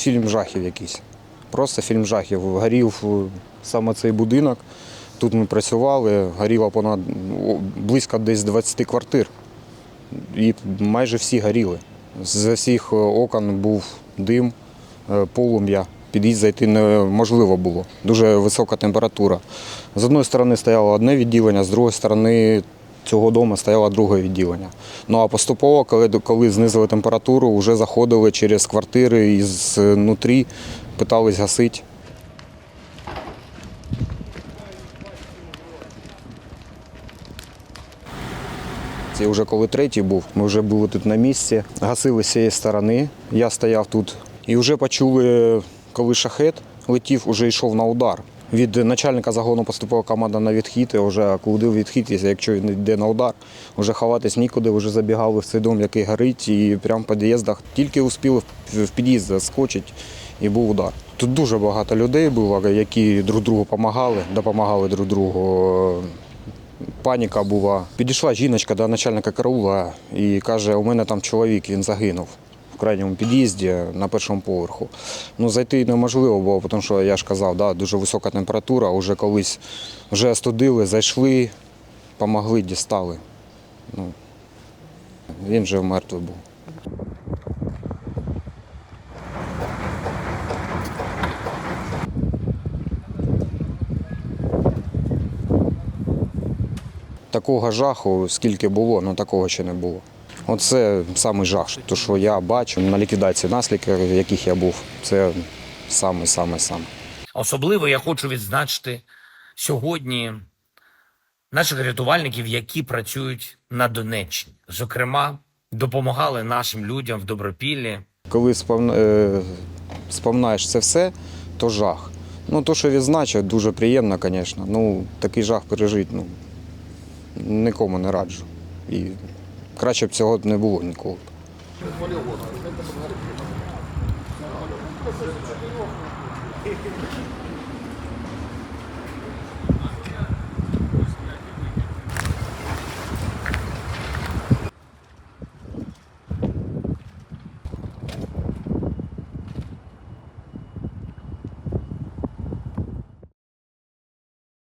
фільм жахів якийсь. Просто фільм жахів. Горів е, саме цей будинок. Тут ми працювали, горіло понад близько десь 20 квартир. І майже всі горіли. З всіх е, окон був дим, е, полум'я. Під'їзд зайти неможливо було. Дуже висока температура. З одної сторони стояло одне відділення, з другої сторони цього дому стояло друге відділення. Ну а поступово, коли, коли знизили температуру, вже заходили через квартири і знутрі, питались гасити. Це вже коли третій був, ми вже були тут на місці, гасили з цієї сторони. Я стояв тут. І вже почули, коли шахет летів, вже йшов на удар. Від начальника загону поступила команда на відхід, і вже куди відхід, якщо він йде на удар, вже ховатись нікуди, вже забігали в цей дом, який горить, і прямо в під'їздах тільки успіли в під'їзд заскочити, і був удар. Тут дуже багато людей було, які друг другу допомагали, допомагали друг другу паніка була. Підійшла жіночка до начальника караула і каже, у мене там чоловік, він загинув крайньому під'їзді на першому поверху. Ну, зайти неможливо було, тому що я ж казав, да, дуже висока температура, вже колись вже остудили, зайшли, помогли, дістали. Ну, він вже мертвий був. Такого жаху, скільки було, ну такого ще не було. Оце самий жах, то, що я бачу на ліквідації наслідків, в яких я був, це саме, саме, саме. Особливо я хочу відзначити сьогодні наших рятувальників, які працюють на Донеччині. Зокрема, допомагали нашим людям в Добропіллі. Коли е, це все, то жах. Ну, то, що відзначив, дуже приємно, звісно. Ну, такий жах пережити, ну, нікому не раджу. І краще б цього не було ніколи.